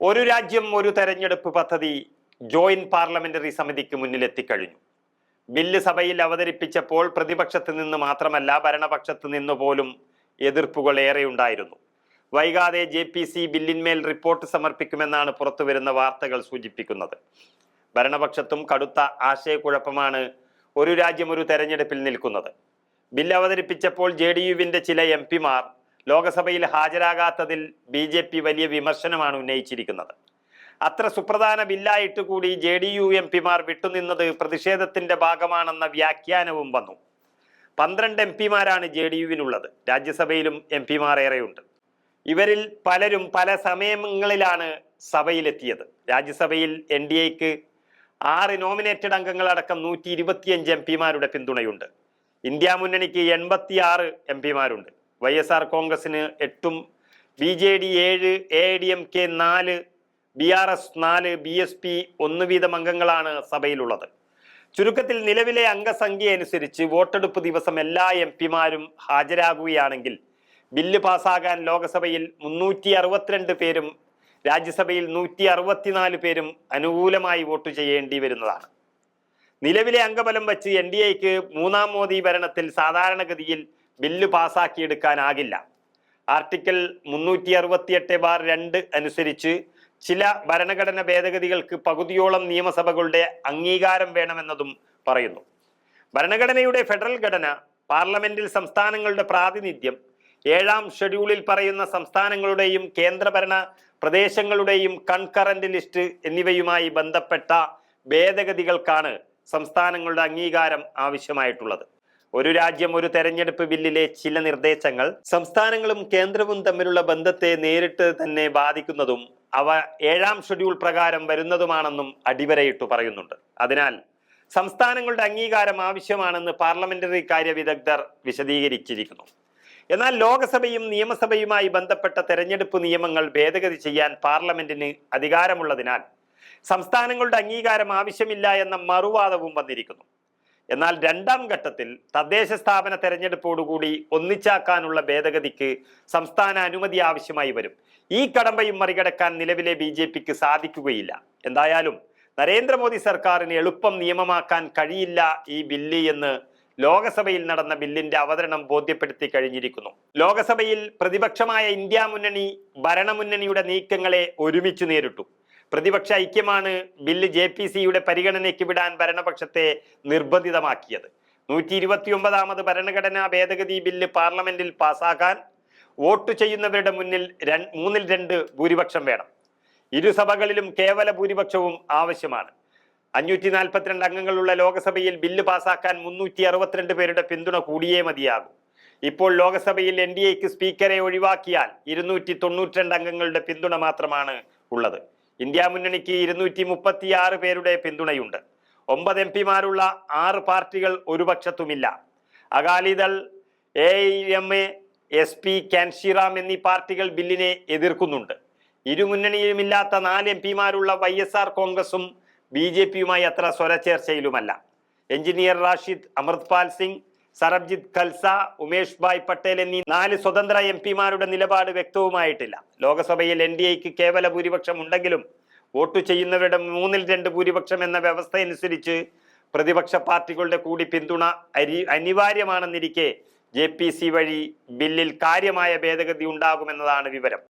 ഒരു രാജ്യം ഒരു തെരഞ്ഞെടുപ്പ് പദ്ധതി ജോയിന്റ് പാർലമെന്ററി സമിതിക്ക് മുന്നിലെത്തിക്കഴിഞ്ഞു ബില്ല് സഭയിൽ അവതരിപ്പിച്ചപ്പോൾ പ്രതിപക്ഷത്ത് നിന്ന് മാത്രമല്ല ഭരണപക്ഷത്ത് നിന്ന് പോലും എതിർപ്പുകൾ ഏറെയുണ്ടായിരുന്നു വൈകാതെ ജെ പി സി ബില്ലിന്മേൽ റിപ്പോർട്ട് സമർപ്പിക്കുമെന്നാണ് പുറത്തുവരുന്ന വാർത്തകൾ സൂചിപ്പിക്കുന്നത്. ഭരണപക്ഷത്തും കടുത്ത ആശയക്കുഴപ്പമാണ് ഒരു രാജ്യം ഒരു തെരഞ്ഞെടുപ്പിൽ നിൽക്കുന്നത്. ബില്ല് അവതരിപ്പിച്ചപ്പോൾ ജെ ഡി യുവിന്റെ ചില എം പിമാർ ലോകസഭയിൽ ഹാജരാകാത്തതിൽ ബി ജെ പി വലിയ വിമർശനമാണ് ഉന്നയിച്ചിരിക്കുന്നത്. അത്ര സുപ്രധാന ബില്ലായിട്ട് കൂടി ജെ ഡി യു എം പിമാർ വിട്ടുനിന്നത് പ്രതിഷേധത്തിന്റെ ഭാഗമാണെന്ന വ്യാഖ്യാനവും വന്നു. പന്ത്രണ്ട് എം പിമാരാണ് ജെ ഡി യുവിനുള്ളത്. രാജ്യസഭയിലും എം പിമാർ ഏറെയുണ്ട്. ഇവരിൽ പലരും പല സമയങ്ങളിലാണ് സഭയിലെത്തിയത്. രാജ്യസഭയിൽ എൻ ഡി എക്ക് ആറ് നോമിനേറ്റഡ് അംഗങ്ങളടക്കം നൂറ്റി ഇരുപത്തിയഞ്ച് എം പിമാരുടെ പിന്തുണയുണ്ട്. ഇന്ത്യ മുന്നണിക്ക് എൺപത്തിയാറ് എം പിമാരുണ്ട്. വൈ എസ് ആർ കോൺഗ്രസിന് എട്ടും ബി ജെ ഡി ഏഴ് എ ഡി എം കെ നാല് ബി ആർ എസ് നാല് ബി എസ് പി ഒന്ന് വീതം അംഗങ്ങളാണ് സഭയിലുള്ളത്. ചുരുക്കത്തിൽ നിലവിലെ അംഗസംഖ്യ അനുസരിച്ച് വോട്ടെടുപ്പ് ദിവസം എല്ലാ എം പിമാരും ഹാജരാകുകയാണെങ്കിൽ ബില്ല് പാസ്സാകാൻ ലോകസഭയിൽ മുന്നൂറ്റി അറുപത്തിരണ്ട് പേരും രാജ്യസഭയിൽ നൂറ്റി അറുപത്തിനാല് പേരും അനുകൂലമായി വോട്ട് ചെയ്യേണ്ടി വരുന്നതാണ്. നിലവിലെ അംഗബലം വച്ച് എൻ ഡി എക്ക് മൂന്നാം മോദി ഭരണത്തിൽ സാധാരണഗതിയിൽ ബില്ല് പാസാക്കിയെടുക്കാനാകില്ല. ആർട്ടിക്കിൾ മുന്നൂറ്റി അറുപത്തിയെട്ട് ബാർ രണ്ട് അനുസരിച്ച് ചില ഭരണഘടന ഭേദഗതികൾക്ക് പകുതിയോളം നിയമസഭകളുടെ അംഗീകാരം വേണമെന്നതും പറയുന്നു. ഭരണഘടനയുടെ ഫെഡറൽ ഘടന പാർലമെന്റിൽ സംസ്ഥാനങ്ങളുടെ പ്രാതിനിധ്യം ഏഴാം ഷെഡ്യൂളിൽ പറയുന്ന സംസ്ഥാനങ്ങളുടെയും കേന്ദ്രഭരണ പ്രദേശങ്ങളുടെയും കൺകറന്റ് ലിസ്റ്റ് എന്നിവയുമായി ബന്ധപ്പെട്ട ഭേദഗതികൾക്കാണ് സംസ്ഥാനങ്ങളുടെ അംഗീകാരം ആവശ്യമായിട്ടുള്ളത്. ഒരു രാജ്യം ഒരു തെരഞ്ഞെടുപ്പ് ബില്ലിലെ ചില നിർദ്ദേശങ്ങൾ സംസ്ഥാനങ്ങളും കേന്ദ്രവും തമ്മിലുള്ള ബന്ധത്തെ നേരിട്ട് തന്നെ ബാധിക്കുന്നതും അവ ഏഴാം ഷെഡ്യൂൾ പ്രകാരം വരുന്നതുമാണെന്നും അടിവരയിട്ടു പറയുന്നുണ്ട്. അതിനാൽ സംസ്ഥാനങ്ങളുടെ അംഗീകാരം ആവശ്യമാണെന്ന് പാർലമെന്ററി കാര്യ വിദഗ്ധർ വിശദീകരിച്ചിരിക്കുന്നു. എന്നാൽ ലോകസഭയും നിയമസഭയുമായി ബന്ധപ്പെട്ട തെരഞ്ഞെടുപ്പ് നിയമങ്ങൾ ഭേദഗതി ചെയ്യാൻ പാർലമെന്റിന് അധികാരമുള്ളതിനാൽ സംസ്ഥാനങ്ങളുടെ അംഗീകാരം ആവശ്യമില്ല എന്ന മറുവാദവും വന്നിരിക്കുന്നു. എന്നാൽ രണ്ടാം ഘട്ടത്തിൽ തദ്ദേശ സ്ഥാപന തെരഞ്ഞെടുപ്പോടുകൂടി ഒന്നിച്ചാക്കാനുള്ള ഭേദഗതിക്ക് സംസ്ഥാന അനുമതി ആവശ്യമായി വരും. ഈ കടമ്പയും മറികടക്കാൻ നിലവിലെ ബി ജെ പിക്ക് സാധിക്കുകയില്ല. എന്തായാലും നരേന്ദ്രമോദി സർക്കാരിന് എളുപ്പം നിയമമാക്കാൻ കഴിയില്ല ഈ ബില്ല് എന്ന് ലോകസഭയിൽ നടന്ന ബില്ലിന്റെ അവതരണം ബോധ്യപ്പെടുത്തി കഴിഞ്ഞിരിക്കുന്നു. ലോകസഭയിൽ പ്രതിപക്ഷമായ ഇന്ത്യ മുന്നണി ഭരണമുന്നണിയുടെ നീക്കങ്ങളെ ഒരുമിച്ച് നേരിട്ടു. പ്രതിപക്ഷ ഐക്യമാണ് ബില്ല് ജെ പി സിയുടെ പരിഗണനയ്ക്ക് വിടാൻ ഭരണപക്ഷത്തെ നിർബന്ധിതമാക്കിയത്. നൂറ്റി ഇരുപത്തിയൊമ്പതാമത് ഭരണഘടനാ ഭേദഗതി ബില്ല് പാർലമെന്റിൽ പാസാക്കാൻ വോട്ട് ചെയ്യുന്നവരുടെ മുന്നിൽ മൂന്നിൽ രണ്ട് ഭൂരിപക്ഷം വേണം. ഇരുസഭകളിലും കേവല ഭൂരിപക്ഷവും ആവശ്യമാണ്. അഞ്ഞൂറ്റി നാൽപ്പത്തിരണ്ട് അംഗങ്ങളുള്ള ലോക്സഭയിൽ ബില്ല് പാസാക്കാൻ മുന്നൂറ്റി അറുപത്തിരണ്ട് പേരുടെ പിന്തുണ കൂടിയേ മതിയാകും. ഇപ്പോൾ ലോക്സഭയിൽ എൻ ഡി എക്ക് സ്പീക്കറെ ഒഴിവാക്കിയാൽ ഇരുന്നൂറ്റി തൊണ്ണൂറ്റിരണ്ട് അംഗങ്ങളുടെ പിന്തുണ മാത്രമാണ് ഉള്ളത്. ഇന്ത്യ മുന്നണിക്ക് ഇരുന്നൂറ്റി മുപ്പത്തിയാറ് പേരുടെ പിന്തുണയുണ്ട്. ഒമ്പത് എം പിമാരുള്ള ആറ് പാർട്ടികൾ ഒരു പക്ഷത്തുമില്ല. Akali Dal A M A S P Kanshiram എന്നീ പാർട്ടികൾ ബില്ലിനെ എതിർക്കുന്നുണ്ട്. ഇരുമുന്നണിയിലുമില്ലാത്ത നാല് എം പിമാരുള്ള വൈ എസ് ആർ കോൺഗ്രസും ബി ജെ പിയുമായി അത്ര സ്വരചേർച്ചയിലുമല്ല. എഞ്ചിനീയർ റാഷിദ് അമൃത്പാൽ സിംഗ് സർബ്ജിത് ഖൽസ ഉമേഷ് ഭായ് പട്ടേൽ എന്നീ നാല് സ്വതന്ത്ര എം പിമാരുടെ നിലപാട് വ്യക്തവുമായിട്ടില്ല. ലോകസഭയിൽ എൻ ഡി എക്ക് കേവല ഭൂരിപക്ഷം ഉണ്ടെങ്കിലും വോട്ട് ചെയ്യുന്നവരുടെ മൂന്നിൽ രണ്ട് ഭൂരിപക്ഷം എന്ന വ്യവസ്ഥയനുസരിച്ച് പ്രതിപക്ഷ പാർട്ടികളുടെ കൂടി പിന്തുണ അരി അനിവാര്യമാണെന്നിരിക്കെ ജെ പി സി വഴി ബില്ലിൽ കാര്യമായ ഭേദഗതി ഉണ്ടാകുമെന്നതാണ് വിവരം.